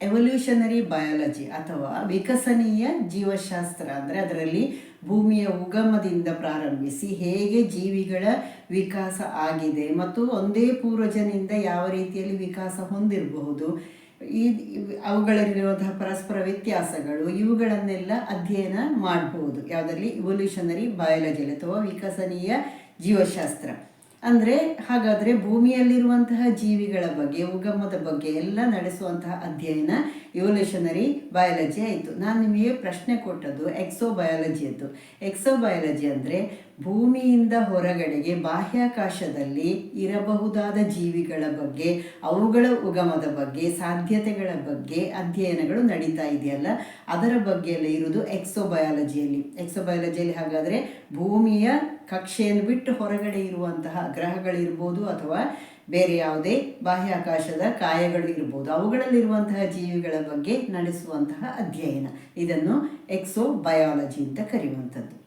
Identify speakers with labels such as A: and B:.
A: Evolutionary biology ಅಥವಾ ವಿಕಸನೀಯ ಜೀವಶಾಸ್ತ್ರ ಅಂದರೆ ಅದರಲ್ಲಿ ಭೂಮಿಯ ಉಗಮದಿಂದ ಪ್ರಾರಂಭಿಸಿ ಹೇಗೆ ಜೀವಿಗಳ ವಿಕಾಸ ಆಗಿದೆ ಮತ್ತು ಒಂದೇ ಪೂರ್ವಜನಿಂದ ಯಾವ ರೀತಿಯಲ್ಲಿ ವಿಕಾಸ ಹೊಂದಿರಬಹುದು. ಈ ಅವುಗಳಲ್ಲಿರುವಂತಹ ಪರಸ್ಪರ ವ್ಯತ್ಯಾಸಗಳು ಇವುಗಳನ್ನೆಲ್ಲ ಅಧ್ಯಯನ ಮಾಡಬಹುದು ಯಾವುದರಲ್ಲಿ? ಇವಲ್ಯೂಷನರಿ ಬಯಾಲಜಿಯಲ್ಲಿ ಅಥವಾ ವಿಕಸನೀಯ ಜೀವಶಾಸ್ತ್ರ. ಅಂದರೆ ಹಾಗಾದರೆ ಭೂಮಿಯಲ್ಲಿರುವಂತಹ ಜೀವಿಗಳ ಬಗ್ಗೆ ಉಗಮದ ಬಗ್ಗೆ ಎಲ್ಲ ನಡೆಸುವಂತಹ ಅಧ್ಯಯನ ಇವಲ್ಯೂಷನರಿ ಬಯಾಲಜಿ ಆಯಿತು. ನಾನು ನಿಮಗೆ ಪ್ರಶ್ನೆ ಕೊಟ್ಟದ್ದು ಎಕ್ಸೋ ಬಯಾಲಜಿಯದ್ದು ಎಕ್ಸೋ ಬಯಾಲಜಿ ಅಂದರೆ ಭೂಮಿಯಿಂದ ಹೊರಗಡೆಗೆ ಬಾಹ್ಯಾಕಾಶದಲ್ಲಿ ಇರಬಹುದಾದ ಜೀವಿಗಳ ಬಗ್ಗೆ, ಅವುಗಳ ಉಗಮದ ಬಗ್ಗೆ, ಸಾಧ್ಯತೆಗಳ ಬಗ್ಗೆ ಅಧ್ಯಯನಗಳು ನಡೀತಾ ಇದೆಯಲ್ಲ, ಅದರ ಬಗ್ಗೆ ಎಲ್ಲ ಇರುವುದು ಎಕ್ಸೋ ಬಯಾಲಜಿಯಲ್ಲಿ ಎಕ್ಸೋ ಬಯಾಲಜಿಯಲ್ಲಿ ಹಾಗಾದರೆ ಭೂಮಿಯ ಕಕ್ಷೆಯನ್ನು ಬಿಟ್ಟು ಹೊರಗಡೆ ಇರುವಂತಹ ಗ್ರಹಗಳಿರ್ಬೋದು ಅಥವಾ ಬೇರೆ ಯಾವುದೇ ಬಾಹ್ಯಾಕಾಶದ ಕಾಯಗಳು ಇರ್ಬೋದು. ಅವುಗಳಲ್ಲಿರುವಂತಹ ಜೀವಿಗಳ ಬಗ್ಗೆ ನಡೆಸುವಂತಹ ಅಧ್ಯಯನ. ಇದನ್ನು ಎಕ್ಸೋ ಬಯಾಲಜಿ ಅಂತ ಕರೆಯುವಂಥದ್ದು.